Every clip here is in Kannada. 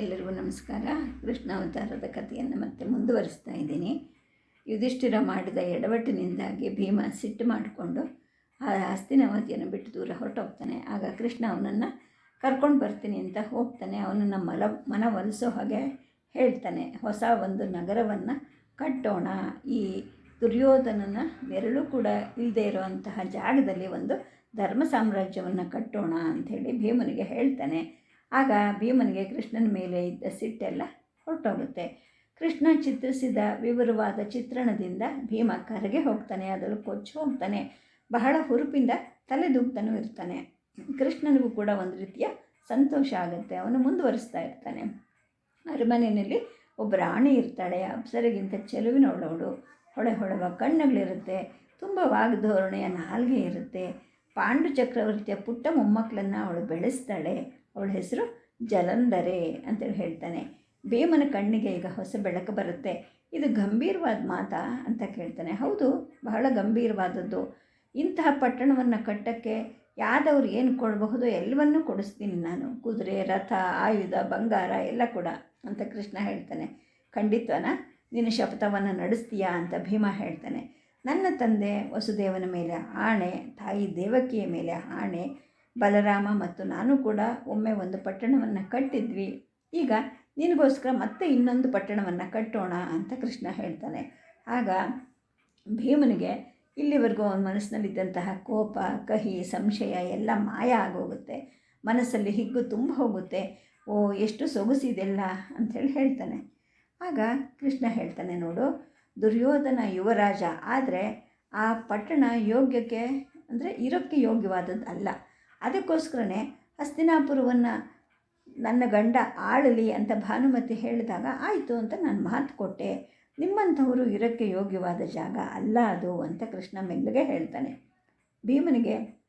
ಎಲ್ಲರಿಗೂ ನಮಸ್ಕಾರ. ಕೃಷ್ಣ ಅವತಾರದ ಕಥೆಯನ್ನು ಮತ್ತೆ ಮುಂದುವರಿಸ್ತಾ ಇದ್ದೀನಿ. ಯುಧಿಷ್ಠಿರ ಮಾಡಿದ ಎಡವಟ್ಟಿನಿಂದಾಗಿ ಭೀಮ ಸಿಟ್ಟು ಮಾಡಿಕೊಂಡು ಆ ಹಸ್ತಿನಾವತಿಯನ್ನು ಬಿಟ್ಟು ದೂರ ಹೊರಟೋಗ್ತಾನೆ. ಆಗ ಕೃಷ್ಣ ಅವನನ್ನು ಕರ್ಕೊಂಡು ಬರ್ತೀನಿ ಅಂತ ಹೋಗ್ತಾನೆ. ಅವನನ್ನು ಮಲ, ಮನವೊಲಿಸೋ ಹಾಗೆ ಹೇಳ್ತಾನೆ. ಹೊಸ ಒಂದು ನಗರವನ್ನು ಕಟ್ಟೋಣ. ಈ ದುರ್ಯೋಧನನ ನೆರಳು ಕೂಡ ಇಲ್ಲದೆ ಇರುವಂತಹ ಜಾಗದಲ್ಲಿ ಒಂದು ಧರ್ಮ ಸಾಮ್ರಾಜ್ಯವನ್ನು ಕಟ್ಟೋಣ ಅಂಥೇಳಿ ಭೀಮನಿಗೆ ಹೇಳ್ತಾನೆ. ಆಗ ಭೀಮನಿಗೆ ಕೃಷ್ಣನ ಮೇಲೆ ಇದ್ದ ಸಿಟ್ಟೆಲ್ಲ ಹೊರಟೋಗುತ್ತೆ. ಕೃಷ್ಣ ಚಿತ್ರಿಸಿದ ವಿವರವಾದ ಚಿತ್ರಣದಿಂದ ಭೀಮ ಕರಗೆ ಹೋಗ್ತಾನೆ ಅದರಲ್ಲಿ ಕೊಚ್ಚು ಹೋಗ್ತಾನೆ. ಬಹಳ ಹುರುಪಿಂದ ತಲೆದೂಗ್ತಾನೂ ಇರ್ತಾನೆ. ಕೃಷ್ಣನಿಗೂ ಕೂಡ ಒಂದು ರೀತಿಯ ಸಂತೋಷ ಆಗುತ್ತೆ, ಅವನು ಮುಂದುವರಿಸ್ತಾ ಇರ್ತಾನೆ. ಅರಮನೆಯಲ್ಲಿ ಒಬ್ಬ ರಾಣಿ ಇರ್ತಾಳೆ, ಅಪ್ಸರಿಗಿಂತ ಚೆಲುವಿನವಳವಳು ಹೊಳೆ ಹೊಳೆವ ಕಣ್ಣುಗಳಿರುತ್ತೆ, ತುಂಬ ವಾಗ್ಧೋರಣೆಯ ನಾಲ್ಗೆ ಇರುತ್ತೆ. ಪಾಂಡು ಚಕ್ರವರ್ತಿಯ ಪುಟ್ಟ ಮೊಮ್ಮಕ್ಕಳನ್ನು ಅವಳು ಬೆಳೆಸ್ತಾಳೆ. ಅವಳ ಹೆಸರು ಜಲಂಧರೆ ಅಂತೇಳಿ ಹೇಳ್ತಾನೆ. ಭೀಮನ ಕಣ್ಣಿಗೆ ಈಗ ಹೊಸ ಬೆಳಕು ಬರುತ್ತೆ. ಇದು ಗಂಭೀರವಾದ ಮಾತಾ ಅಂತ ಕೇಳ್ತಾನೆ. ಹೌದು, ಬಹಳ ಗಂಭೀರವಾದದ್ದು. ಇಂತಹ ಪಟ್ಟಣವನ್ನು ಕಟ್ಟಕ್ಕೆ ಯಾದವ್ರು ಏನು ಕೊಡಬಹುದು ಎಲ್ಲವನ್ನೂ ಕೊಡಿಸ್ತೀನಿ ನಾನು. ಕುದುರೆ, ರಥ, ಆಯುಧ, ಬಂಗಾರ ಎಲ್ಲ ಕೂಡ ಅಂತ ಕೃಷ್ಣ ಹೇಳ್ತಾನೆ. ಖಂಡಿತವನ ನಿನ್ನ ಶಪಥವನ್ನು ನಡೆಸ್ತೀಯಾ ಅಂತ ಭೀಮ ಹೇಳ್ತಾನೆ. ನನ್ನ ತಂದೆ ವಸುದೇವನ ಮೇಲೆ ಆಣೆ, ತಾಯಿ ದೇವಕಿಯ ಮೇಲೆ ಆಣೆ ಬಲರಾಮ ಮತ್ತು ನಾನು ಕೂಡ ಒಮ್ಮೆ ಒಂದು ಪಟ್ಟಣವನ್ನು ಕಟ್ಟಿದ್ವಿ. ಈಗ ನಿನಗೋಸ್ಕರ ಮತ್ತೆ ಇನ್ನೊಂದು ಪಟ್ಟಣವನ್ನು ಕಟ್ಟೋಣ ಅಂತ ಕೃಷ್ಣ ಹೇಳ್ತಾನೆ. ಆಗ ಭೀಮನಿಗೆ ಇಲ್ಲಿವರೆಗೂ ಅವನ ಮನಸ್ಸಿನಲ್ಲಿದ್ದಂತಹ ಕೋಪ, ಕಹಿ, ಸಂಶಯ ಎಲ್ಲ ಮಾಯ ಆಗೋಗುತ್ತೆ. ಮನಸ್ಸಲ್ಲಿ ಹಿಗ್ಗು ತುಂಬ ಹೋಗುತ್ತೆ. ಓ, ಎಷ್ಟು ಸೊಗಸಿದೆಲ್ಲ ಅಂಥೇಳಿ ಹೇಳ್ತಾನೆ. ಆಗ ಕೃಷ್ಣ ಹೇಳ್ತಾನೆ, ನೋಡು, ದುರ್ಯೋಧನ ಯುವರಾಜ ಆದರೆ ಆ ಪಟ್ಟಣ ಯೋಗ್ಯಕ್ಕೆ ಅಂದರೆ ಇರೋಕ್ಕೆ ಯೋಗ್ಯವಾದದ್ದು ಅಲ್ಲ ಅದಕ್ಕೋಸ್ಕರನೇ ಹಸ್ತಿನಾಪುರವನ್ನು ನನ್ನ ಗಂಡ ಆಳಲಿ ಅಂತ ಭಾನುಮತಿ ಹೇಳಿದಾಗ, ಆಯಿತು ಅಂತ ನಾನು ಮಾತು ಕೊಟ್ಟೆ. ನಿಮ್ಮಂಥವರು ಇರೋಕ್ಕೆ ಯೋಗ್ಯವಾದ ಜಾಗ ಅಲ್ಲ ಅದು ಅಂತ ಕೃಷ್ಣ ಮೆಲ್ಲಗೆ ಹೇಳ್ತಾನೆ. ಭೀಮನಿಗೆ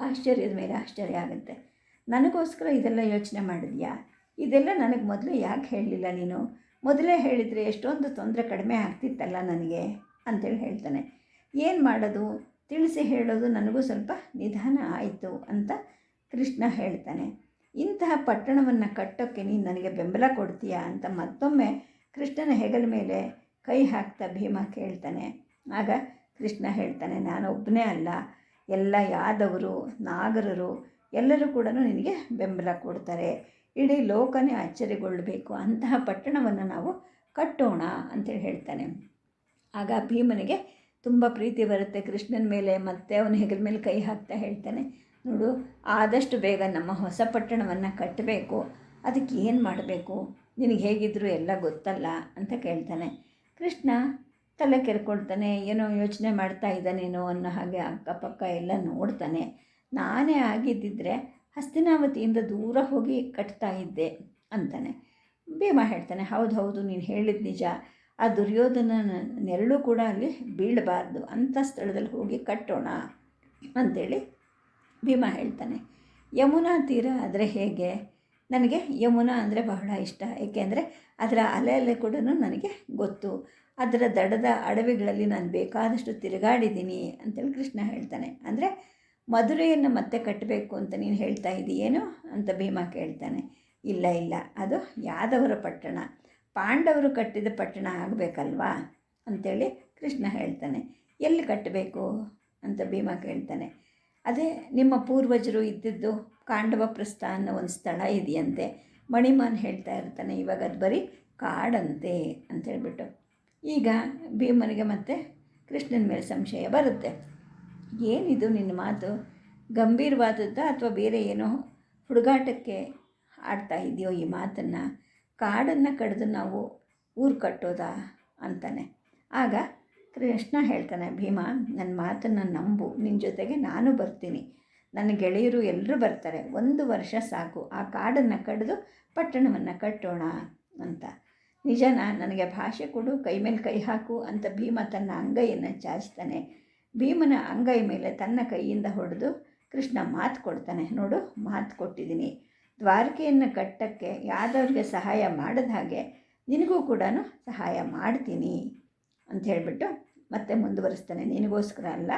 ಆಶ್ಚರ್ಯದ ಮೇಲೆ ಆಶ್ಚರ್ಯ ಆಗುತ್ತೆ. ನನಗೋಸ್ಕರ ಇದೆಲ್ಲ ಯೋಚನೆ ಮಾಡಿದ್ಯಾ? ಇದೆಲ್ಲ ನನಗೆ ಮೊದಲು ಯಾಕೆ ಹೇಳಲಿಲ್ಲ ನೀನು? ಮೊದಲೇ ಹೇಳಿದರೆ ಎಷ್ಟೊಂದು ತೊಂದರೆ ಕಡಿಮೆ ಆಗ್ತಿತ್ತಲ್ಲ ನನಗೆ? ಅಂತೇಳಿ ಹೇಳ್ತಾನೆ. ಏನು ಮಾಡೋದು? ತಿಳಿಸಿ ಹೇಳೋದು ನನಗೂ ಸ್ವಲ್ಪ ನಿಧಾನ ಆಯಿತು ಅಂತ ಕೃಷ್ಣ ಹೇಳ್ತಾನೆ. ಇಂತಹ ಪಟ್ಟಣವನ್ನು ಕಟ್ಟೋಕ್ಕೆ ನೀನು ನನಗೆ ಬೆಂಬಲ ಕೊಡ್ತೀಯಾ ಅಂತ ಮತ್ತೊಮ್ಮೆ ಕೃಷ್ಣನ ಹೆಗಲ ಮೇಲೆ ಕೈ ಹಾಕ್ತಾ ಭೀಮ ಕೇಳ್ತಾನೆ. ಆಗ ಕೃಷ್ಣ ಹೇಳ್ತಾನೆ, ನಾನು ಒಬ್ಬನೇ ಅಲ್ಲ. ಎಲ್ಲ ಯಾದವರು, ನಾಗರರು ಎಲ್ಲರೂ ಕೂಡ ನಿನಗೆ ಬೆಂಬಲ ಕೊಡ್ತಾರೆ. ಇಡೀ ಲೋಕನೇ ಅಚ್ಚರಿಗೊಳ್ಳಬೇಕು ಅಂತಹ ಪಟ್ಟಣವನ್ನು ನಾವು ಕಟ್ಟೋಣ ಅಂತೇಳಿ ಹೇಳ್ತಾನೆ. ಆಗ ಭೀಮನಿಗೆ ತುಂಬ ಪ್ರೀತಿ ಬರುತ್ತೆ ಕೃಷ್ಣನ ಮೇಲೆ, ಮತ್ತೆ ಅವನ ಹೆಗಲ ಮೇಲೆ ಕೈ ಹಾಕ್ತಾ ಹೇಳ್ತಾನೆ, ನೋಡು, ಆದಷ್ಟು ಬೇಗ ನಮ್ಮ ಹೊಸ ಪಟ್ಟಣವನ್ನು ಕಟ್ಟಬೇಕು ಅದಕ್ಕೆ ಏನು ಮಾಡಬೇಕು? ನಿನಗೆ ಹೇಗಿದ್ದರೂ ಎಲ್ಲ ಗೊತ್ತಲ್ಲ, ಅಂತ ಕೇಳ್ತಾನೆ. ಕೃಷ್ಣ ತಲೆ ಕೆರ್ಕೊಳ್ತಾನೆ, ಏನೋ ಯೋಚನೆ ಮಾಡ್ತಾ ಇದ್ದಾನೇನೋ ಅನ್ನೋ ಹಾಗೆ ಅಕ್ಕಪಕ್ಕ ಎಲ್ಲ ನೋಡ್ತಾನೆ. ನಾನೇ ಆಗಿದ್ದಿದ್ರೆ ಹಸ್ತಿನಾವತಿಯಿಂದ ದೂರ ಹೋಗಿ ಕಟ್ತಾ ಇದ್ದೆ, ಅಂತಾನೆ. ಭೀಮಾ ಹೇಳ್ತಾನೆ, ಹೌದು ಹೌದು, ನೀನು ಹೇಳಿದ ನಿಜ. ಆ ದುರ್ಯೋಧನ ನೆರಳು ಕೂಡ ಅಲ್ಲಿ ಬೀಳಬಾರ್ದು. ಅಂಥ ಸ್ಥಳದಲ್ಲಿ ಹೋಗಿ ಕಟ್ಟೋಣ ಅಂಥೇಳಿ ಭೀಮ ಹೇಳ್ತಾನೆ. ಯಮುನಾ ತೀರ ಆದರೆ ಹೇಗೆ? ನನಗೆ ಯಮುನಾ ಅಂದರೆ ಬಹಳ ಇಷ್ಟ. ಏಕೆಂದರೆ ಅದರ ಅಲೆ ಅಲೆ ಕೂಡ ನನಗೆ ಗೊತ್ತು. ಅದರ ದಡದ ಅಡವಿಗಳಲ್ಲಿ ನಾನು ಬೇಕಾದಷ್ಟು ತಿರುಗಾಡಿದ್ದೀನಿ ಅಂತೇಳಿ ಕೃಷ್ಣ ಹೇಳ್ತಾನೆ. ಅಂದರೆ ಮಧುರೆಯನ್ನು ಮತ್ತೆ ಕಟ್ಟಬೇಕು ಅಂತ ನೀನು ಹೇಳ್ತಾ ಇದ್ದೀಯೇನೋ ಅಂತ ಭೀಮ ಕೇಳ್ತಾನೆ. ಇಲ್ಲ ಇಲ್ಲ, ಅದು ಯಾದವರ ಪಟ್ಟಣ. ಪಾಂಡವರು ಕಟ್ಟಿದ ಪಟ್ಟಣ ಆಗಬೇಕಲ್ವಾ? ಅಂಥೇಳಿ ಕೃಷ್ಣ ಹೇಳ್ತಾನೆ. ಎಲ್ಲಿ ಕಟ್ಟಬೇಕು? ಅಂತ ಭೀಮ ಕೇಳ್ತಾನೆ. ಅದೇ ನಿಮ್ಮ ಪೂರ್ವಜರು ಇದ್ದಿದ್ದು ಕಾಂಡವ ಪ್ರಸ್ಥ ಅನ್ನೋ ಒಂದು ಸ್ಥಳ ಇದೆಯಂತೆ. ಮಣಿಮಾನ್ ಹೇಳ್ತಾ ಇರ್ತಾನೆ, ಇವಾಗ ಅದು ಬರೀ ಕಾಡಂತೆ ಅಂತೇಳ್ಬಿಟ್ಟು ಈಗ ಭೀಮನಿಗೆ ಮತ್ತೆ ಕೃಷ್ಣನ ಮೇಲೆ ಸಂಶಯ ಬರುತ್ತೆ. ಏನಿದು ನಿನ್ನ ಮಾತು? ಗಂಭೀರವಾದದ್ದ ಅಥವಾ ಬೇರೆ ಏನೋ ಹುಡುಗಾಟಕ್ಕೆ ಆಡ್ತಾ ಇದೆಯೋ ಈ ಮಾತನ್ನು? ಕಾಡನ್ನು ಕಡಿದು ನಾವು ಊರು ಕಟ್ಟೋದಾ ಅಂತಾನೆ. ಆಗ ಕೃಷ್ಣ ಹೇಳ್ತಾನೆ, ಭೀಮ ನನ್ನ ಮಾತನ್ನು ನಂಬು ನಿನ್ನ ಜೊತೆಗೆ ನಾನು ಬರ್ತೀನಿ. ನನ್ನ ಗೆಳೆಯರು ಎಲ್ಲರೂ ಬರ್ತಾರೆ. ಒಂದು ವರ್ಷ ಸಾಕು, ಆ ಕಾಡನ್ನು ಕಡಿದು ಪಟ್ಟಣವನ್ನು ಕಟ್ಟೋಣ ಅಂತ. ನಿಜನ, ನನಗೆ ಭಾಷೆ ಕೊಡು, ಕೈ ಮೇಲೆ ಕೈ ಹಾಕು ಅಂತ ಭೀಮ ತನ್ನ ಅಂಗೈಯನ್ನು ಚಾಚ್ತಾನೆ. ಭೀಮನ ಅಂಗೈ ಮೇಲೆ ತನ್ನ ಕೈಯಿಂದ ಹೊಡೆದು ಕೃಷ್ಣ ಮಾತು ಕೊಡ್ತಾನೆ. ನೋಡು, ಮಾತು ಕೊಟ್ಟಿದ್ದೀನಿ. ದ್ವಾರಕೆಯನ್ನು ಕಟ್ಟಕ್ಕೆ ಯಾವ್ದವ್ರಿಗೆ ಸಹಾಯ ಮಾಡಿದ ಹಾಗೆ ನಿನಗೂ ಕೂಡ ಸಹಾಯ ಮಾಡ್ತೀನಿ ಅಂತ ಹೇಳಿಬಿಟ್ಟು ಮತ್ತೆ ಮುಂದುವರಿಸ್ತಾನೆ. ನಿನಗೋಸ್ಕರ ಅಲ್ಲ,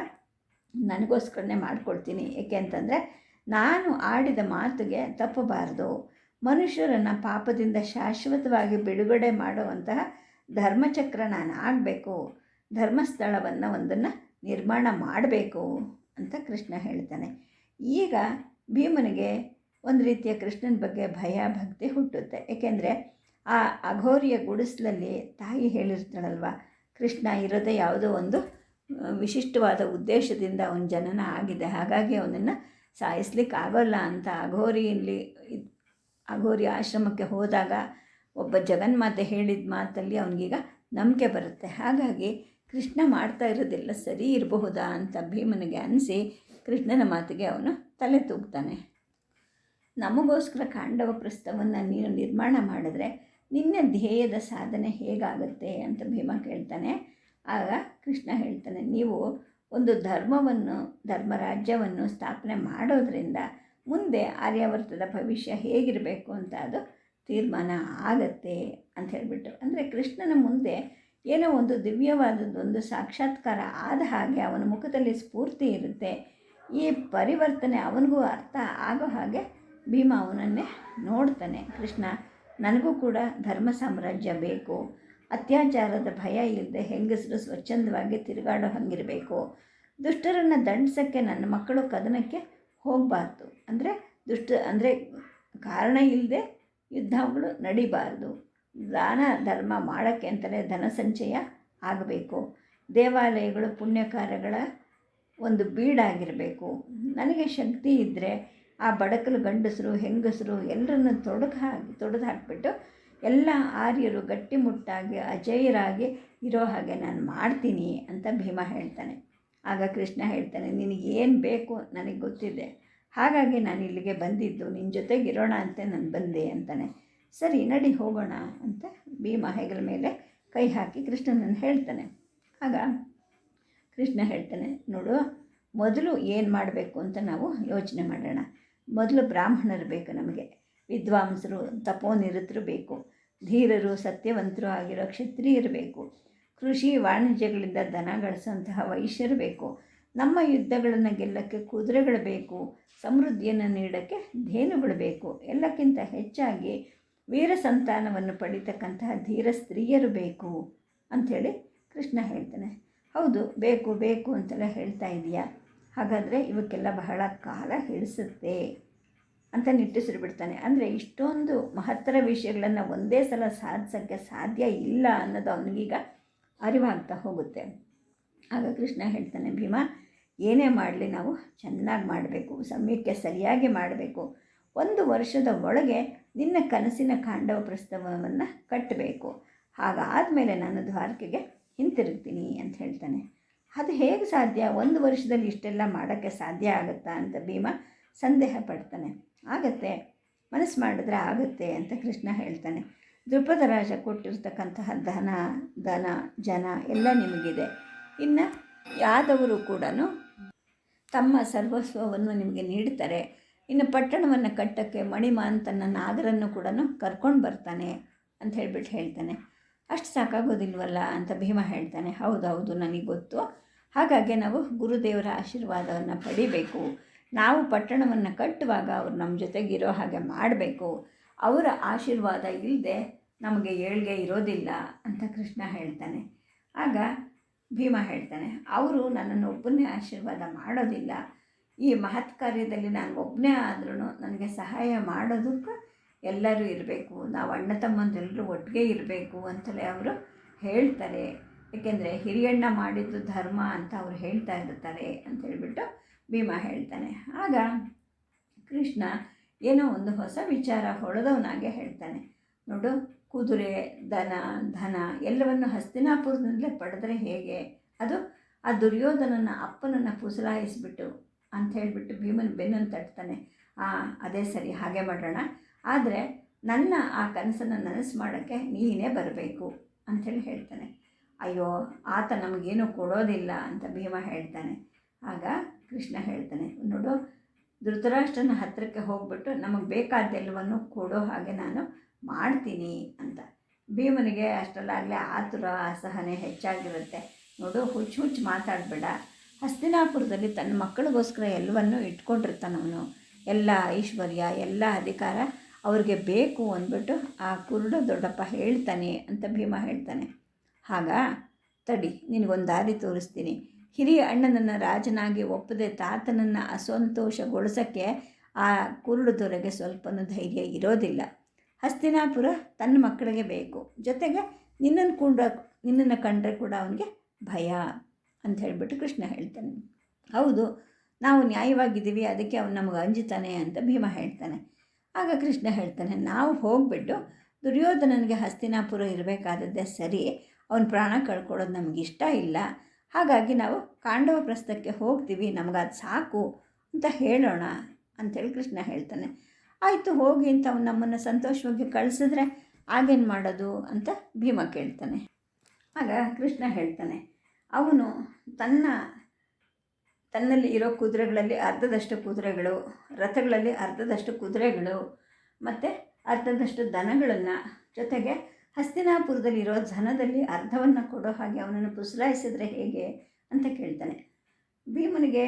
ನನಗೋಸ್ಕರನೇ ಮಾಡ್ಕೊಳ್ತೀನಿ. ಏಕೆ ಅಂತಂದರೆ ನಾನು ಆಡಿದ ಮಾತಿಗೆ ತಪ್ಪಬಾರ್ದು. ಮನುಷ್ಯರನ್ನು ಪಾಪದಿಂದ ಶಾಶ್ವತವಾಗಿ ಬಿಡುಗಡೆ ಮಾಡುವಂತಹ ಧರ್ಮಚಕ್ರ ನಾನು ಆಗಬೇಕು. ಧರ್ಮಸ್ಥಳವನ್ನು ಒಂದನ್ನು ನಿರ್ಮಾಣ ಮಾಡಬೇಕು ಅಂತ ಕೃಷ್ಣ ಹೇಳ್ತಾನೆ. ಈಗ ಭೀಮನಿಗೆ ಒಂದು ರೀತಿಯ ಕೃಷ್ಣನ ಬಗ್ಗೆ ಭಯ, ಭಕ್ತಿ ಹುಟ್ಟುತ್ತೆ. ಏಕೆಂದರೆ ಆ ಅಘೋರಿಯ ಗುಡಿಸಲಲ್ಲಿ ತಾಯಿ ಹೇಳಿರ್ತಾಳಲ್ವ, ಕೃಷ್ಣ ಇರೋದೇ ಯಾವುದೋ ಒಂದು ವಿಶಿಷ್ಟವಾದ ಉದ್ದೇಶದಿಂದ ಅವನ ಜನನ ಆಗಿದೆ. ಹಾಗಾಗಿ ಅವನನ್ನು ಸಾಯಿಸ್ಲಿಕ್ಕೆ ಆಗೋಲ್ಲ ಅಂತ ಅಘೋರಿಯಲ್ಲಿ ಅಘೋರಿ ಆಶ್ರಮಕ್ಕೆ ಹೋದಾಗ ಒಬ್ಬ ಜಗನ್ಮಾತೆ ಹೇಳಿದ ಮಾತಲ್ಲಿ ಅವನಿಗೀಗ ನಂಬಿಕೆ ಬರುತ್ತೆ. ಹಾಗಾಗಿ ಕೃಷ್ಣ ಮಾಡ್ತಾ ಇರೋದೆಲ್ಲ ಸರಿ ಇರಬಹುದಾ ಅಂತ ಭೀಮನಿಗೆ ಅನಿಸಿ ಕೃಷ್ಣನ ಮಾತಿಗೆ ಅವನು ತಲೆ ತೂಗ್ತಾನೆ. ನಮಗೋಸ್ಕರ ಕಾಂಡವ ಪ್ರಸ್ಥವನ್ನು ನೀನು ನಿರ್ಮಾಣ ಮಾಡಿದ್ರೆ ನಿನ್ನ ಧ್ಯೇಯದ ಸಾಧನೆ ಹೇಗಾಗುತ್ತೆ ಅಂತ ಭೀಮ ಕೇಳ್ತಾನೆ. ಆಗ ಕೃಷ್ಣ ಹೇಳ್ತಾನೆ, ನೀವು ಒಂದು ಧರ್ಮವನ್ನು, ಧರ್ಮರಾಜ್ಯವನ್ನು ಸ್ಥಾಪನೆ ಮಾಡೋದ್ರಿಂದ ಮುಂದೆ ಆರ್ಯಾವರ್ತದ ಭವಿಷ್ಯ ಹೇಗಿರಬೇಕು ಅಂತ ಅದು ತೀರ್ಮಾನ ಆಗತ್ತೆ ಅಂತ ಹೇಳಿಬಿಟ್ಟು ಅಂದರೆ ಕೃಷ್ಣನ ಮುಂದೆ ಏನೋ ಒಂದು ದಿವ್ಯವಾದದ್ದೊಂದು ಸಾಕ್ಷಾತ್ಕಾರ ಆದ ಹಾಗೆ ಅವನ ಮುಖದಲ್ಲಿ ಸ್ಫೂರ್ತಿ ಇರುತ್ತೆ, ಈ ಪರಿವರ್ತನೆ ಅವನಿಗೂ ಅರ್ಥ ಆಗೋ ಹಾಗೆ ಭೀಮ ಅವನನ್ನೇ ನೋಡ್ತಾನೆ. ಕೃಷ್ಣ, ನನಗೂ ಕೂಡ ಧರ್ಮ ಸಾಮ್ರಾಜ್ಯ ಬೇಕು. ಅತ್ಯಾಚಾರದ ಭಯ ಇಲ್ಲದೆ ಹೆಂಗಸರು ಸ್ವಚ್ಛಂದವಾಗಿ ತಿರುಗಾಡೋ ಹಂಗಿರಬೇಕು. ದುಷ್ಟರನ್ನು ದಂಡಿಸೋಕ್ಕೆ ನನ್ನ ಮಕ್ಕಳು ಕದನಕ್ಕೆ ಹೋಗಬಾರ್ದು. ಅಂದರೆ ದುಷ್ಟ, ಅಂದರೆ ಕಾರಣ ಇಲ್ಲದೆ ಯುದ್ಧಗಳು ನಡಿಬಾರ್ದು. ದಾನ, ಧರ್ಮ ಮಾಡೋಕ್ಕೆ ಅಂತಲೇ ಧನ ಸಂಚಯ ಆಗಬೇಕು. ದೇವಾಲಯಗಳು ಪುಣ್ಯ ಕಾರ್ಯಗಳ ಒಂದು ಬೀಡಾಗಿರಬೇಕು. ನನಗೆ ಶಕ್ತಿ ಇದ್ದರೆ ಆ ಬಡಕಲು ಗಂಡಸರು, ಹೆಂಗಸರು ಎಲ್ಲರನ್ನು ತೊಡಕು ಹಾಕಿ, ತೊಡೆದು ಹಾಕಿಬಿಟ್ಟು ಎಲ್ಲ ಆರ್ಯರು ಗಟ್ಟಿಮುಟ್ಟಾಗಿ ಅಜೇಯರಾಗಿ ಇರೋ ಹಾಗೆ ನಾನು ಮಾಡ್ತೀನಿ ಅಂತ ಭೀಮ ಹೇಳ್ತಾನೆ. ಆಗ ಕೃಷ್ಣ ಹೇಳ್ತಾನೆ, ನಿನಗೇನು ಬೇಕು ನನಗೆ ಗೊತ್ತಿದೆ. ಹಾಗಾಗಿ ನಾನು ಇಲ್ಲಿಗೆ ಬಂದಿದ್ದು ನಿನ್ನ ಜೊತೆಗೆ ಇರೋಣ ಅಂತ ನಾನು ಬಂದೆ ಅಂತಾನೆ. ಸರಿ, ನಡಿ ಹೋಗೋಣ ಅಂತ ಭೀಮ ಹೆಗಲ ಮೇಲೆ ಕೈ ಹಾಕಿ ಕೃಷ್ಣನನ್ನು ಹೇಳ್ತಾನೆ. ಆಗ ಕೃಷ್ಣ ಹೇಳ್ತಾನೆ, ನೋಡು, ಮೊದಲು ಏನು ಮಾಡಬೇಕು ಅಂತ ನಾವು ಯೋಚನೆ ಮಾಡೋಣ. ಮೊದಲು ಬ್ರಾಹ್ಮಣರು ಬೇಕು ನಮಗೆ. ವಿದ್ವಾಂಸರು, ತಪೋನಿರತರು ಬೇಕು. ಧೀರರು, ಸತ್ಯವಂತರು ಆಗಿರೋ ಕ್ಷತ್ರಿಯರು ಬೇಕು. ಕೃಷಿ, ವಾಣಿಜ್ಯಗಳಿಂದ ದನ ಗಳಿಸೋಂತಹ ವೈಶ್ಯರು ಬೇಕು. ನಮ್ಮ ಯುದ್ಧಗಳನ್ನು ಗೆಲ್ಲಕ್ಕೆ ಕುದುರೆಗಳು ಬೇಕು. ಸಮೃದ್ಧಿಯನ್ನು ನೀಡೋಕ್ಕೆ ಧೇನುಗಳು ಬೇಕು. ಎಲ್ಲಕ್ಕಿಂತ ಹೆಚ್ಚಾಗಿ ವೀರ ಸಂತಾನವನ್ನು ಪಡಿತಕ್ಕಂತಹ ಧೀರ ಸ್ತ್ರೀಯರು ಬೇಕು ಅಂಥೇಳಿ ಕೃಷ್ಣ ಹೇಳ್ತಾನೆ. ಹೌದು, ಬೇಕು ಬೇಕು ಅಂತೆಲ್ಲ ಹೇಳ್ತಾ ಇದೆಯಾ? ಹಾಗಾದರೆ ಇವಕ್ಕೆಲ್ಲ ಬಹಳ ಕಾಲ ಹಿಡಿಸುತ್ತೆ ಅಂತ ನಿಟ್ಟುಸಿರು ಬಿಡ್ತಾನೆ. ಅಂದರೆ ಇಷ್ಟೊಂದು ಮಹತ್ತರ ವಿಷಯಗಳನ್ನು ಒಂದೇ ಸಲ ಸಾಧಿಸೋಕ್ಕೆ ಸಾಧ್ಯ ಇಲ್ಲ ಅನ್ನೋದು ಅವನಿಗೀಗ ಅರಿವಾಗ್ತಾ ಹೋಗುತ್ತೆ. ಆಗ ಕೃಷ್ಣ ಹೇಳ್ತಾನೆ, ಭೀಮ, ಏನೇ ಮಾಡಲಿ ನಾವು ಚೆನ್ನಾಗಿ ಮಾಡಬೇಕು ಸಮಯಕ್ಕೆ ಸರಿಯಾಗಿ ಮಾಡಬೇಕು. ಒಂದು ವರ್ಷದ ಒಳಗೆ ನಿನ್ನ ಕನಸಿನ ಕಾಂಡವ ಪ್ರಸ್ತಾವವನ್ನು ಕಟ್ಟಬೇಕು ಹಾಗಾದಮೇಲೆ ನಾನು ದ್ವಾರಕೆಗೆ ಹಿಂತಿರುಗ್ತೀನಿ ಅಂತ ಹೇಳ್ತಾನೆ. ಅದು ಹೇಗೆ ಸಾಧ್ಯ? ಒಂದು ವರ್ಷದಲ್ಲಿ ಇಷ್ಟೆಲ್ಲ ಮಾಡೋಕ್ಕೆ ಸಾಧ್ಯ ಆಗುತ್ತಾ ಅಂತ ಭೀಮ ಸಂದೇಹ ಪಡ್ತಾನೆ. ಆಗತ್ತೆ, ಮನಸ್ಸು ಮಾಡಿದ್ರೆ ಆಗುತ್ತೆ ಅಂತ ಕೃಷ್ಣ ಹೇಳ್ತಾನೆ. ದೃಪದ ರಾಜ ಕೊಟ್ಟಿರ್ತಕ್ಕಂತಹ ಧನ ಧನ, ಜನ ಎಲ್ಲ ನಿಮಗಿದೆ. ಇನ್ನು ಯಾದವರು ಕೂಡ ತಮ್ಮ ಸರ್ವಸ್ವವನ್ನು ನಿಮಗೆ ನೀಡ್ತಾರೆ. ಇನ್ನು ಪಟ್ಟಣವನ್ನು ಕಟ್ಟೋಕ್ಕೆ ತನ್ನ ನಾಗರನ್ನು ಕೂಡ ಕರ್ಕೊಂಡು ಬರ್ತಾನೆ ಅಂತ ಹೇಳ್ಬಿಟ್ಟು ಹೇಳ್ತಾನೆ. ಅಷ್ಟು ಸಾಕಾಗೋದಿಲ್ವಲ್ಲ ಅಂತ ಭೀಮ ಹೇಳ್ತಾನೆ. ಹೌದೌದು ನನಗೆ ಗೊತ್ತು. ಹಾಗಾಗಿ ನಾವು ಗುರುದೇವರ ಆಶೀರ್ವಾದವನ್ನು ಪಡಿಬೇಕು. ನಾವು ಪಟ್ಟಣವನ್ನು ಕಟ್ಟುವಾಗ ಅವ್ರು ನಮ್ಮ ಜೊತೆಗಿರೋ ಹಾಗೆ ಮಾಡಬೇಕು. ಅವರ ಆಶೀರ್ವಾದ ಇಲ್ಲದೆ ನಮಗೆ ಏಳ್ಗೆ ಇರೋದಿಲ್ಲ ಅಂತ ಕೃಷ್ಣ ಹೇಳ್ತಾನೆ. ಆಗ ಭೀಮ ಹೇಳ್ತಾನೆ, ಅವರು ನನ್ನನ್ನು ಒಬ್ಬನೇ ಆಶೀರ್ವಾದ ಮಾಡೋದಿಲ್ಲ. ಈ ಮಹತ್ ಕಾರ್ಯದಲ್ಲಿ ನಾನು ಒಬ್ಬನೇ ಆದ್ರೂ ನನಗೆ ಸಹಾಯ ಮಾಡೋದಕ್ಕೆ ಎಲ್ಲರೂ ಇರಬೇಕು, ನಾವು ಅಣ್ಣ ತಮ್ಮಂದೆಲ್ಲರೂ ಒಟ್ಟಿಗೆ ಇರಬೇಕು ಅಂತಲೇ ಅವರು ಹೇಳ್ತಾರೆ. ಏಕೆಂದರೆ ಹಿರಿಯಣ್ಣ ಮಾಡಿದ್ದು ಧರ್ಮ ಅಂತ ಅವ್ರು ಹೇಳ್ತಾ ಇರ್ತಾರೆ ಅಂತ ಹೇಳಿಬಿಟ್ಟು ಭೀಮ ಹೇಳ್ತಾನೆ. ಆಗ ಕೃಷ್ಣ ಏನೋ ಒಂದು ಹೊಸ ವಿಚಾರ ಹೊಡೆದವನಾಗೆ ಹೇಳ್ತಾನೆ. ನೋಡು, ಕುದುರೆ, ದನ, ಧನ ಎಲ್ಲವನ್ನು ಹಸ್ತಿನಾಪುರದಿಂದಲೇ ಪಡೆದ್ರೆ ಹೇಗೆ? ಅದು ಆ ದುರ್ಯೋಧನನ ಅಪ್ಪನನ್ನು ಪುಸಲಾಯಿಸಿಬಿಟ್ಟು ಅಂತ ಹೇಳಿಬಿಟ್ಟು ಭೀಮನ ಬೆನ್ನನ್ನು ತಟ್ತಾನೆ. ಆ, ಅದೇ ಸರಿ, ಹಾಗೆ ಮಾಡೋಣ. ಆದರೆ ನನ್ನ ಆ ಕನಸನ್ನು ನನಸು ಮಾಡೋಕ್ಕೆ ನೀನೇ ಬರಬೇಕು ಅಂಥೇಳಿ ಹೇಳ್ತಾನೆ. ಅಯ್ಯೋ, ಆತ ನಮಗೇನು ಕೊಡೋದಿಲ್ಲ ಅಂತ ಭೀಮ ಹೇಳ್ತಾನೆ. ಆಗ ಕೃಷ್ಣ ಹೇಳ್ತಾನೆ, ನೋಡು, ಧೃತರಾಷ್ಟ್ರನ ಹತ್ತಿರಕ್ಕೆ ಹೋಗ್ಬಿಟ್ಟು ನಮಗೆ ಬೇಕಾದ್ದೆಲ್ಲವನ್ನು ಕೊಡೋ ಹಾಗೆ ನಾನು ಮಾಡ್ತೀನಿ ಅಂತ. ಭೀಮನಿಗೆ ಅಷ್ಟರಲ್ಲಾಗಲೇ ಆತುರ, ಅಸಹನೆ ಹೆಚ್ಚಾಗಿರುತ್ತೆ. ನೋಡು, ಹುಚ್ಚು ಹುಚ್ಚು ಮಾತಾಡಬೇಡ. ಹಸ್ತಿನಾಪುರದಲ್ಲಿ ತನ್ನ ಮಕ್ಕಳಿಗೋಸ್ಕರ ಎಲ್ಲವನ್ನು ಇಟ್ಕೊಂಡಿರ್ತಾನವನು. ಎಲ್ಲ ಐಶ್ವರ್ಯ, ಎಲ್ಲ ಅಧಿಕಾರ ಅವ್ರಿಗೆ ಬೇಕು ಅಂದ್ಬಿಟ್ಟು ಆ ಕುರುಡ ದೊಡ್ಡಪ್ಪ ಹೇಳ್ತಾನೆ ಅಂತ ಭೀಮ ಹೇಳ್ತಾನೆ. ಆಗ ತಡಿ, ನಿನಗೊಂದು ದಾರಿ ತೋರಿಸ್ತೀನಿ. ಹಿರಿಯ ಅಣ್ಣನನ್ನು ರಾಜನಾಗಿ ಒಪ್ಪದೆ ತಾತನನ್ನು ಅಸಂತೋಷಗೊಳಿಸೋಕ್ಕೆ ಆ ಕುರುಡು ದೊರೆಗೆ ಸ್ವಲ್ಪನೂ ಧೈರ್ಯ ಇರೋದಿಲ್ಲ. ಹಸ್ತಿನಾಪುರ ತನ್ನ ಮಕ್ಕಳಿಗೆ ಬೇಕು. ಜೊತೆಗೆ ನಿನ್ನನ್ನು ಕೂಡ, ನಿನ್ನನ್ನು ಕಂಡ್ರೆ ಕೂಡ ಅವನಿಗೆ ಭಯ ಅಂತ ಹೇಳಿಬಿಟ್ಟು ಕೃಷ್ಣ ಹೇಳ್ತಾನೆ. ಹೌದು, ನಾವು ನ್ಯಾಯವಾಗಿದ್ದೀವಿ, ಅದಕ್ಕೆ ಅವನು ನಮಗೆ ಅಂಜುತ್ತಾನೆ ಅಂತ ಭೀಮ ಹೇಳ್ತಾನೆ. ಆಗ ಕೃಷ್ಣ ಹೇಳ್ತಾನೆ, ನಾವು ಹೋಗ್ಬಿಟ್ಟು ದುರ್ಯೋಧನನಿಗೆ ಹಸ್ತಿನಾಪುರ ಇರಬೇಕಾದದ್ದೇ ಸರಿ, ಅವನ ಪ್ರಾಣ ಕಳ್ಕೊಳ್ಳೋದು ನಮ್ಗೆ ಇಷ್ಟ ಇಲ್ಲ. ಹಾಗಾಗಿ ನಾವು ಕಾಂಡವ ಪ್ರಸ್ಥಕ್ಕೆ ಹೋಗ್ತೀವಿ, ನಮಗದು ಸಾಕು ಅಂತ ಹೇಳೋಣ ಅಂಥೇಳಿ ಕೃಷ್ಣ ಹೇಳ್ತಾನೆ. ಆಯಿತು, ಹೋಗಿ ಅಂತ ಅವ್ನು ನಮ್ಮನ್ನು ಸಂತೋಷವಾಗಿ ಕಳಿಸಿದ್ರೆ ಆಗೇನು ಮಾಡೋದು ಅಂತ ಭೀಮ ಕೇಳ್ತಾನೆ. ಆಗ ಕೃಷ್ಣ ಹೇಳ್ತಾನೆ, ಅವನು ತನ್ನ ತನ್ನಲ್ಲಿ ಇರೋ ಕುದುರೆಗಳಲ್ಲಿ ಅರ್ಧದಷ್ಟು ಕುದುರೆಗಳು, ರಥಗಳಲ್ಲಿ ಅರ್ಧದಷ್ಟು ಕುದುರೆಗಳು ಮತ್ತು ಅರ್ಧದಷ್ಟು ದನಗಳನ್ನು ಜೊತೆಗೆ ಹಸ್ತಿನಾಪುರದಲ್ಲಿರೋ ಧನದಲ್ಲಿ ಅರ್ಧವನ್ನು ಕೊಡೋ ಹಾಗೆ ಅವನನ್ನು ಪುಸಲಾಯಿಸಿದ್ರೆ ಹೇಗೆ ಅಂತ ಕೇಳ್ತಾನೆ. ಭೀಮನಿಗೆ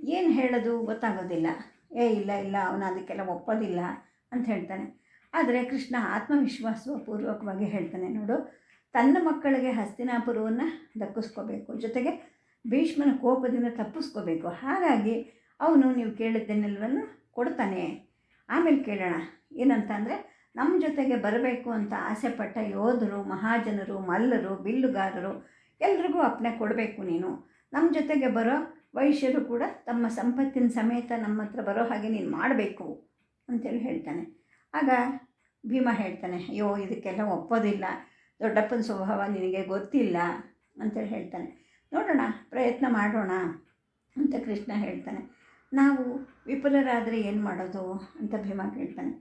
ಏನು ಹೇಳೋದು ಗೊತ್ತಾಗೋದಿಲ್ಲ. ಏ, ಇಲ್ಲ ಇಲ್ಲ, ಅವನು ಅದಕ್ಕೆಲ್ಲ ಒಪ್ಪೋದಿಲ್ಲ ಅಂತ ಹೇಳ್ತಾನೆ. ಆದರೆ ಕೃಷ್ಣ ಆತ್ಮವಿಶ್ವಾಸಪೂರ್ವಕವಾಗಿ ಹೇಳ್ತಾನೆ, ನೋಡು, ತನ್ನ ಮಕ್ಕಳಿಗೆ ಹಸ್ತಿನಾಪುರವನ್ನು ದಕ್ಕಿಸ್ಕೋಬೇಕು. ಜೊತೆಗೆ ಭೀಷ್ಮನ ಕೋಪದಿಂದ ತಪ್ಪಿಸ್ಕೋಬೇಕು. ಹಾಗಾಗಿ ಅವನು ನೀವು ಕೇಳಿದ್ದನ್ನೆಲ್ಲವನ್ನು ಕೊಡ್ತಾನೆ. ಆಮೇಲೆ ಕೇಳೋಣ ಏನಂತ ಅಂದರೆ ನಮ್ಮ ಜೊತೆಗೆ ಬರಬೇಕು ಅಂತ ಆಸೆಪಟ್ಟ ಯೋಧರು, ಮಹಾಜನರು, ಮಲ್ಲರು, ಬಿಲ್ಲುಗಾರರು ಎಲ್ರಿಗೂ ಅಪ್ಪಣೆ ಕೊಡಬೇಕು ನೀನು. ನಮ್ಮ ಜೊತೆಗೆ ಬರೋ ವೈಶ್ಯರು ಕೂಡ ತಮ್ಮ ಸಂಪತ್ತಿನ ಸಮೇತ ನಮ್ಮ ಹತ್ರ ಬರೋ ಹಾಗೆ ನೀನು ಮಾಡಬೇಕು ಅಂತೇಳಿ ಹೇಳ್ತಾನೆ. ಆಗ ಭೀಮ ಹೇಳ್ತಾನೆ, ಅಯ್ಯೋ ಇದಕ್ಕೆಲ್ಲ ಒಪ್ಪೋದಿಲ್ಲ, ದೊಡ್ಡಪ್ಪನ ಸ್ವಭಾವ ನಿನಗೆ ಗೊತ್ತಿಲ್ಲ ಅಂತೇಳಿ ಹೇಳ್ತಾನೆ. ನೋಡೋಣ, ಪ್ರಯತ್ನ ಮಾಡೋಣ ಅಂತ ಕೃಷ್ಣ ಹೇಳ್ತಾನೆ. ನಾವು ವಿಫಲರಾದರೆ ಏನು ಮಾಡೋದು ಅಂತ ಭೀಮ ಕೇಳ್ತಾನೆ.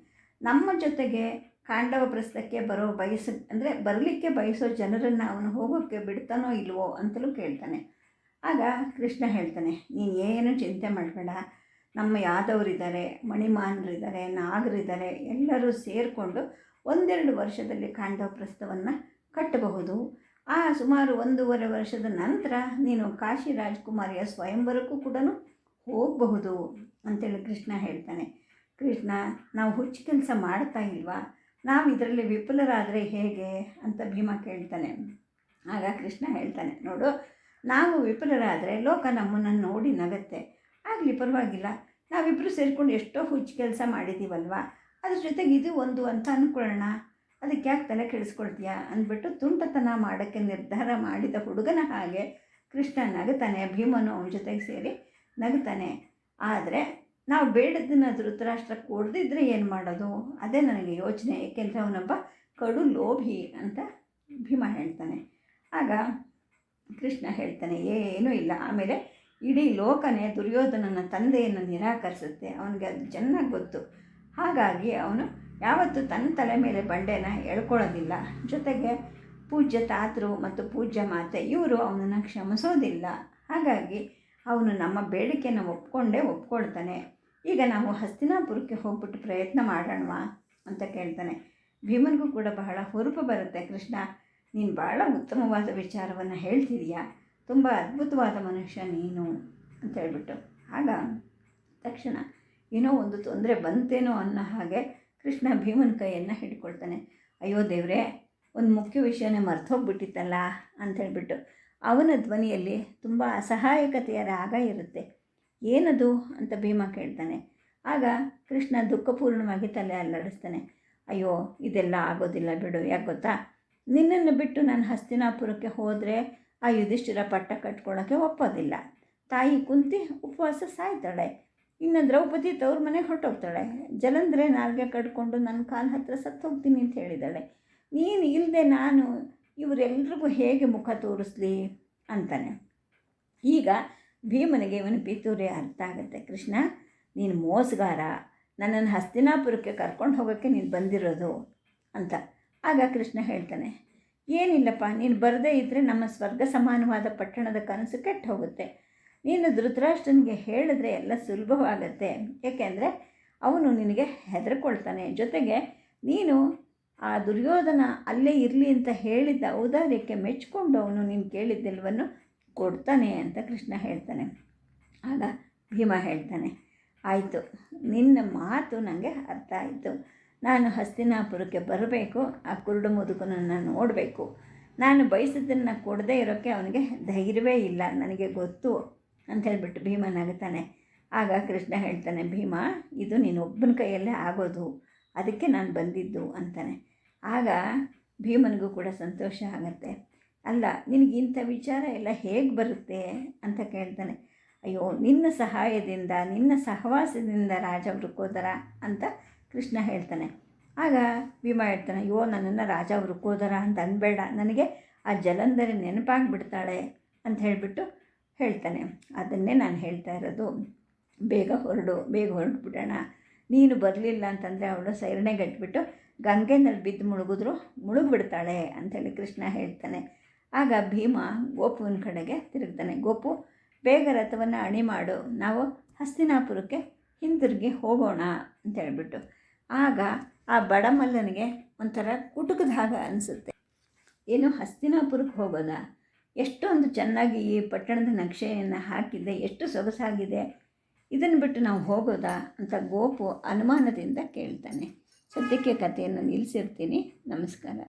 ನಮ್ಮ ಜೊತೆಗೆ ಕಾಂಡವ ಪ್ರಸ್ಥಕ್ಕೆ ಬರೋ ಬಯಸ, ಅಂದರೆ ಬರಲಿಕ್ಕೆ ಬಯಸೋ ಜನರನ್ನು ಅವನು ಹೋಗೋಕ್ಕೆ ಬಿಡ್ತಾನೋ ಇಲ್ವೋ ಅಂತಲೂ ಕೇಳ್ತಾನೆ. ಆಗ ಕೃಷ್ಣ ಹೇಳ್ತಾನೆ, ನೀನು ಏನು ಚಿಂತೆ ಮಾಡಬೇಡ. ನಮ್ಮ ಯಾದವರಿದ್ದಾರೆ, ಮಣಿಮಾನರಿದ್ದಾರೆ, ನಾಗರಿದ್ದಾರೆ, ಎಲ್ಲರೂ ಸೇರಿಕೊಂಡು ಒಂದೆರಡು ವರ್ಷದಲ್ಲಿ ಕಾಂಡವ ಪ್ರಸ್ಥವನ್ನು ಕಟ್ಟಬಹುದು. ಆ ಸುಮಾರು ಒಂದೂವರೆ ವರ್ಷದ ನಂತರ ನೀನು ಕಾಶಿ ರಾಜ್ಕುಮಾರಿಯ ಸ್ವಯಂವರಕ್ಕೂ ಕೂಡ ಹೋಗಬಹುದು ಅಂತೇಳಿ ಕೃಷ್ಣ ಹೇಳ್ತಾನೆ. ಕೃಷ್ಣ, ನಾವು ಹುಚ್ಚು ಕೆಲಸ ಮಾಡ್ತಾ ಇಲ್ವಾ? ನಾವು ಇದರಲ್ಲಿ ವಿಫಲರಾದರೆ ಹೇಗೆ ಅಂತ ಭೀಮ ಕೇಳ್ತಾನೆ. ಆಗ ಕೃಷ್ಣ ಹೇಳ್ತಾನೆ, ನೋಡು, ನಾವು ವಿಫಲರಾದರೆ ಲೋಕ ನಮ್ಮನ್ನು ನೋಡಿ ನಗತ್ತೆ. ಆಗಲಿ ಪರವಾಗಿಲ್ಲ ನಾವಿಬ್ಬರು ಸೇರಿಕೊಂಡು ಎಷ್ಟೋ ಹುಚ್ಚು ಕೆಲಸ ಮಾಡಿದ್ದೀವಲ್ವ ಅದ್ರ ಜೊತೆಗೆ ಇದು ಒಂದು ಅಂತ ಅಂದ್ಕೊಳ್ಳೋಣ ಅದಕ್ಕೆ ಯಾಕೆ ತಲೆ ಕೆಡಿಸ್ಕೊಳ್ತೀಯಾ ಅಂದ್ಬಿಟ್ಟು ತುಂಟತನ ಮಾಡೋಕ್ಕೆ ನಿರ್ಧಾರ ಮಾಡಿದ ಹುಡುಗನ ಹಾಗೆ ಕೃಷ್ಣ ನಗುತ್ತಾನೆ, ಭೀಮನು ಅವನ ಜೊತೆಗೆ ಸೇರಿ ನಗುತ್ತಾನೆ. ಆದರೆ ನಾವು ಬೇಡದನ್ನ ಧೃತರಾಷ್ಟ್ರ ಕೊಡ್ದಿದ್ರೆ ಏನು ಮಾಡೋದು? ಅದೇ ನನಗೆ ಯೋಚನೆ, ಏಕೆಂದರೆ ಅವನೊಬ್ಬ ಕಡು ಲೋಭಿ ಅಂತ ಭೀಮ ಹೇಳ್ತಾನೆ. ಆಗ ಕೃಷ್ಣ ಹೇಳ್ತಾನೆ, ಏನೂ ಇಲ್ಲ. ಆಮೇಲೆ ಇಡೀ ಲೋಕನೇ ದುರ್ಯೋಧನನ ತಂದೆಯನ್ನು ನಿರಾಕರಿಸುತ್ತೆ. ಅವನಿಗೆ ಅದು ಚೆನ್ನಾಗಿ ಗೊತ್ತು. ಹಾಗಾಗಿ ಅವನು ಯಾವತ್ತೂ ತನ್ನ ತಲೆ ಮೇಲೆ ಬಂಡೆನ ಎಳ್ಕೊಳ್ಳೋದಿಲ್ಲ. ಜೊತೆಗೆ ಪೂಜ್ಯ ತಾತರು ಮತ್ತು ಪೂಜ್ಯ ಮಾತೆ, ಇವರು ಅವನನ್ನು ಕ್ಷಮಿಸೋದಿಲ್ಲ. ಹಾಗಾಗಿ ಅವನು ನಮ್ಮ ಬೇಡಿಕೆನ ಒಪ್ಕೊಂಡೇ ಒಪ್ಕೊಳ್ತಾನೆ. ಈಗ ನಾವು ಹಸ್ತಿನಾಪುರಕ್ಕೆ ಹೋಗ್ಬಿಟ್ಟು ಪ್ರಯತ್ನ ಮಾಡೋಣವಾ ಅಂತ ಕೇಳ್ತಾನೆ. ಭೀಮನಿಗೂ ಕೂಡ ಬಹಳ ಹುರುಪು ಬರುತ್ತೆ. ಕೃಷ್ಣ, ನೀನು ಭಾಳ ಉತ್ತಮವಾದ ವಿಚಾರವನ್ನು ಹೇಳ್ತಿದೀಯಾ? ತುಂಬ ಅದ್ಭುತವಾದ ಮನುಷ್ಯ ನೀನು ಅಂತ ಹೇಳ್ಬಿಟ್ಟು. ಆಗ ತಕ್ಷಣ ಏನೋ ಒಂದು ತೊಂದರೆ ಬಂತೇನೋ ಅನ್ನೋ ಹಾಗೆ ಕೃಷ್ಣ ಭೀಮನ ಕೈಯನ್ನು ಹಿಡ್ಕೊಳ್ತಾನೆ. ಅಯ್ಯೋ ದೇವರೇ, ಒಂದು ಮುಖ್ಯ ವಿಷಯನೇ ಅಂತ ಅಂಥೇಳ್ಬಿಟ್ಟು ಅವನ ಧ್ವನಿಯಲ್ಲಿ ತುಂಬ ಅಸಹಾಯಕತೆಯ ರಾಗ ಇರುತ್ತೆ. ಏನದು ಅಂತ ಭೀಮ ಕೇಳ್ತಾನೆ. ಆಗ ಕೃಷ್ಣ ದುಃಖಪೂರ್ಣವಾಗಿ ತಲೆ ಅಲ್ಲಾಡಿಸ್ತಾನೆ. ಅಯ್ಯೋ, ಇದೆಲ್ಲ ಆಗೋದಿಲ್ಲ ಬಿಡು, ಯಾಕೆ ಗೊತ್ತಾ? ನಿನ್ನನ್ನು ಬಿಟ್ಟು ನಾನು ಹಸ್ತಿನಾಪುರಕ್ಕೆ ಹೋದರೆ ಆ ಯುಧಿಷ್ಠಿರ ಪಟ್ಟ ಕಟ್ಕೊಳ್ಳೋಕ್ಕೆ ಒಪ್ಪೋದಿಲ್ಲ. ತಾಯಿ ಕುಂತಿ ಉಪವಾಸ ಸಾಯ್ತಾಳೆ. ಇನ್ನು ದ್ರೌಪದಿ ತವ್ರ ಮನೆಗೆ ಹೊರಟೋಗ್ತಾಳೆ. ಜಲಂದ್ರೆ ನಾಲ್ಗೆ ಕಟ್ಕೊಂಡು ನನ್ನ ಕಾಲ ಹತ್ರ ಸತ್ತು ಹೋಗ್ತೀನಿ ಅಂತ ಹೇಳಿದಾಳೆ. ನೀನು ಇಲ್ಲದೆ ನಾನು ಇವರೆಲ್ರಿಗೂ ಹೇಗೆ ಮುಖ ತೋರಿಸ್ಲಿ ಅಂತಾನೆ. ಈಗ ಭೀಮನಿಗೆ ಇವನು ಪಿತೂರಿ ಅರ್ಥ ಆಗುತ್ತೆ. ಕೃಷ್ಣ, ನೀನು ಮೋಸಗಾರ. ನನ್ನನ್ನು ಹಸ್ತಿನಾಪುರಕ್ಕೆ ಕರ್ಕೊಂಡು ಹೋಗೋಕ್ಕೆ ನೀನು ಬಂದಿರೋದು ಅಂತ. ಆಗ ಕೃಷ್ಣ ಹೇಳ್ತಾನೆ, ಏನಿಲ್ಲಪ್ಪ, ನೀನು ಬರದೇ ಇದ್ದರೆ ನಮ್ಮ ಸ್ವರ್ಗ ಸಮಾನವಾದ ಪಟ್ಟಣದ ಕನಸು ಕೆಟ್ಟು ಹೋಗುತ್ತೆ. ನೀನು ಧೃತರಾಷ್ಟ್ರನಿಗೆ ಹೇಳಿದ್ರೆ ಎಲ್ಲ ಸುಲಭವಾಗತ್ತೆ. ಏಕೆಂದರೆ ಅವನು ನಿನಗೆ ಹೆದರ್ಕೊಳ್ತಾನೆ. ಜೊತೆಗೆ ನೀನು ಆ ದುರ್ಯೋಧನ ಅಲ್ಲೇ ಇರಲಿ ಅಂತ ಹೇಳಿದ್ದ ಔದಾರ್ಯಕ್ಕೆ ಮೆಚ್ಚಿಕೊಂಡು ಅವನು ನೀನು ಕೇಳಿದ್ದೆಲ್ಲವನ್ನು ಕೊಡ್ತಾನೆ ಅಂತ ಕೃಷ್ಣ ಹೇಳ್ತಾನೆ. ಆಗ ಭೀಮ ಹೇಳ್ತಾನೆ, ಆಯಿತು, ನಿನ್ನ ಮಾತು ನನಗೆ ಅರ್ಥ ಆಯಿತು. ನಾನು ಹಸ್ತಿನಾಪುರಕ್ಕೆ ಬರಬೇಕು. ಆ ಕುರುಡು ಮುದುಕನನ್ನು ನೋಡಬೇಕು. ನಾನು ಬಯಸಿದ್ದನ್ನು ಕೊಡದೇ ಇರೋಕ್ಕೆ ಅವನಿಗೆ ಧೈರ್ಯವೇ ಇಲ್ಲ. ನನಗೆ ಗೊತ್ತು. ಅಂತ ಹೇಳ್ಬಿಟ್ಟು ಭೀಮ ನಗುತ್ತಾನೆ ಆಗ ಕೃಷ್ಣ ಹೇಳ್ತಾನೆ, ಭೀಮ, ಇದು ನೀನು ಒಬ್ಬನ ಕೈಯಲ್ಲೇ ಆಗೋದು, ಅದಕ್ಕೆ ನಾನು ಬಂದಿದ್ದು ಅಂತಾನೆ. ಆಗ ಭೀಮನಿಗೂ ಕೂಡ ಸಂತೋಷ ಆಗುತ್ತೆ. ಅಲ್ಲ, ನಿನಗೆ ಇಂಥ ವಿಚಾರ ಎಲ್ಲ ಹೇಗೆ ಬರುತ್ತೆ ಅಂತ ಕೇಳ್ತಾನೆ. ಅಯ್ಯೋ, ನಿನ್ನ ಸಹಾಯದಿಂದ, ನಿನ್ನ ಸಹವಾಸದಿಂದ ರಾಜ ವೃಕೋದರ ಅಂತ ಕೃಷ್ಣ ಹೇಳ್ತಾನೆ. ಆಗ ಭೀಮ ಹೇಳ್ತಾನೆ, ಅಯ್ಯೋ, ನನ್ನನ್ನು ರಾಜ ವೃಕೋದರ ಅಂತ ಅನ್ಬೇಡ. ನನಗೆ ಆ ಜಲಂಧರಿ ನೆನಪಾಗ್ಬಿಡ್ತಾಳೆ ಅಂತ ಹೇಳಿಬಿಟ್ಟು ಹೇಳ್ತಾನೆ. ಅದನ್ನೇ ನಾನು ಹೇಳ್ತಾ ಇರೋದು. ಬೇಗ ಹೊರಡು, ಬೇಗ ಹೊರಟ್ಬಿಡೋಣ. ನೀನು ಬರಲಿಲ್ಲ ಅಂತಂದರೆ ಅವಳು ಸೈರಣೆಗಟ್ಬಿಟ್ಟು ಗಂಗೆನಲ್ಲಿ ಬಿದ್ದು ಮುಳುಗಿದ್ರು, ಮುಳುಗ್ಬಿಡ್ತಾಳೆ ಅಂಥೇಳಿ ಕೃಷ್ಣ ಹೇಳ್ತಾನೆ. ಆಗ ಭೀಮ ಗೋಪುವಿನ ಕಡೆಗೆ ತಿರುಗ್ತಾನೆ. ಗೋಪು, ಬೇಗ ರಥವನ್ನು ಅಣಿ ಮಾಡು. ನಾವು ಹಸ್ತಿನಾಪುರಕ್ಕೆ ಹಿಂದಿರುಗಿ ಹೋಗೋಣ ಅಂತ ಹೇಳ್ಬಿಟ್ಟು ಆಗ ಆ ಬಡಮಲ್ಲನಿಗೆ ಒಂಥರ ಕುಟುಕದ ಹಾಗೆ ಅನಿಸುತ್ತೆ. ಏನು, ಹಸ್ತಿನಾಪುರಕ್ಕೆ ಹೋಗೋದಾ? ಎಷ್ಟೊಂದು ಚೆನ್ನಾಗಿ ಈ ಪಟ್ಟಣದ ನಕ್ಷೆಯನ್ನು ಹಾಕಿದೆ, ಎಷ್ಟು ಸೊಗಸಾಗಿದೆ. ಇದನ್ನು ಬಿಟ್ಟು ನಾವು ಹೋಗೋದಾ ಅಂತ ಗೋಪು ಅನುಮಾನದಿಂದ ಕೇಳ್ತಾನೆ. ಸದ್ಯಕ್ಕೆ ಕಥೆಯನ್ನು ನಿಲ್ಲಿಸಿರ್ತೀನಿ. ನಮಸ್ಕಾರ.